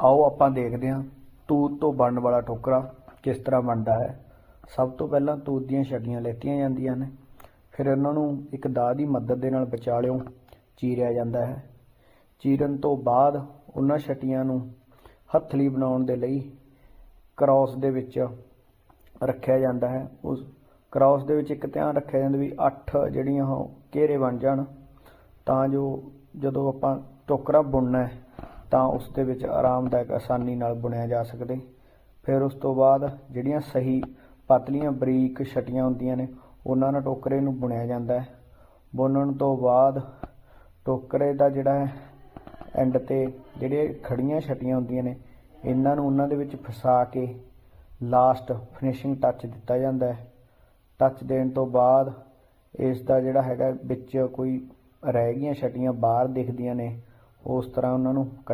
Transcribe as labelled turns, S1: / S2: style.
S1: ਆਓ ਆਪਾਂ ਦੇਖਦੇ ਹਾਂ ਤੂਤ ਤੋਂ ਬਣਨ ਵਾਲਾ ਟੋਕਰਾ ਕਿਸ ਤਰ੍ਹਾਂ ਬਣਦਾ ਹੈ। ਸਭ ਤੋਂ ਪਹਿਲਾਂ ਤੂਤ ਦੀਆਂ ਛੱਡੀਆਂ ਲੈਤੀਆਂ ਜਾਂਦੀਆਂ ਨੇ। ਫਿਰ ਉਹਨਾਂ ਨੂੰ ਇੱਕ ਦਾਅ ਦੀ ਮਦਦ ਦੇ ਨਾਲ ਵਿਚਾਲਿਓਂ ਚੀਰਿਆ ਜਾਂਦਾ ਹੈ। ਚੀਰਨ ਤੋਂ ਬਾਅਦ ਉਹਨਾਂ ਛਟੀਆਂ ਨੂੰ ਹੱਥਲੀ ਬਣਾਉਣ ਦੇ ਲਈ ਕ੍ਰਾਸ ਦੇ ਵਿੱਚ ਰੱਖਿਆ ਜਾਂਦਾ ਹੈ। ਉਸ ਕ੍ਰਾਸ ਦੇ ਵਿੱਚ ਇੱਕ ਧਿਆਨ ਰੱਖਿਆ ਜਾਂਦਾ ਵੀ 8 ਜਿਹੜੀਆਂ ਉਹ ਘੇਰੇ ਬਣ ਜਾਣ। ਤਾਂ ਜੋ ਜਦੋਂ ਆਪਾਂ ਟੋਕਰਾ ਬੁਣਨਾ ਹੈ ਤਾਂ ਉਸ ਦੇ ਵਿੱਚ ਆਰਾਮਦਾਇਕ ਆਸਾਨੀ ਨਾਲ ਬੁਣਿਆ ਜਾ ਸਕਦੇ। ਫਿਰ ਉਸ ਤੋਂ ਬਾਅਦ ਜਿਹੜੀਆਂ ਸਹੀ ਪਤਲੀਆਂ ਬਰੀਕ ਛਟੀਆਂ ਹੁੰਦੀਆਂ ਨੇ, ਉਹਨਾਂ ਨਾਲ ਟੋਕਰੇ ਨੂੰ ਬੁਣਿਆ ਜਾਂਦਾ ਹੈ। ਬੁਣਨ ਤੋਂ ਬਾਅਦ ਟੋਕਰੇ ਦਾ ਜਿਹੜਾ ਐਂਡ ਤੇ ਜਿਹੜੇ ਖੜੀਆਂ ਛਟੀਆਂ ਹੁੰਦੀਆਂ ਨੇ, ਇਹਨਾਂ ਨੂੰ ਉਹਨਾਂ ਦੇ ਵਿੱਚ ਫਸਾ ਕੇ ਲਾਸਟ ਫਿਨਿਸ਼ਿੰਗ ਟੱਚ ਦਿੱਤਾ ਜਾਂਦਾ ਹੈ। ਟੱਚ ਦੇਣ ਤੋਂ ਬਾਅਦ ਇਸ ਦਾ ਜਿਹੜਾ ਹੈਗਾ ਵਿੱਚ ਕੋਈ ਰਹਿ ਗਈਆਂ ਛਟੀਆਂ ਬਾਹਰ ਦਿਖਦੀਆਂ ਨੇ, ਉਸ ਤਰ੍ਹਾਂ ਉਹਨਾਂ ਨੂੰ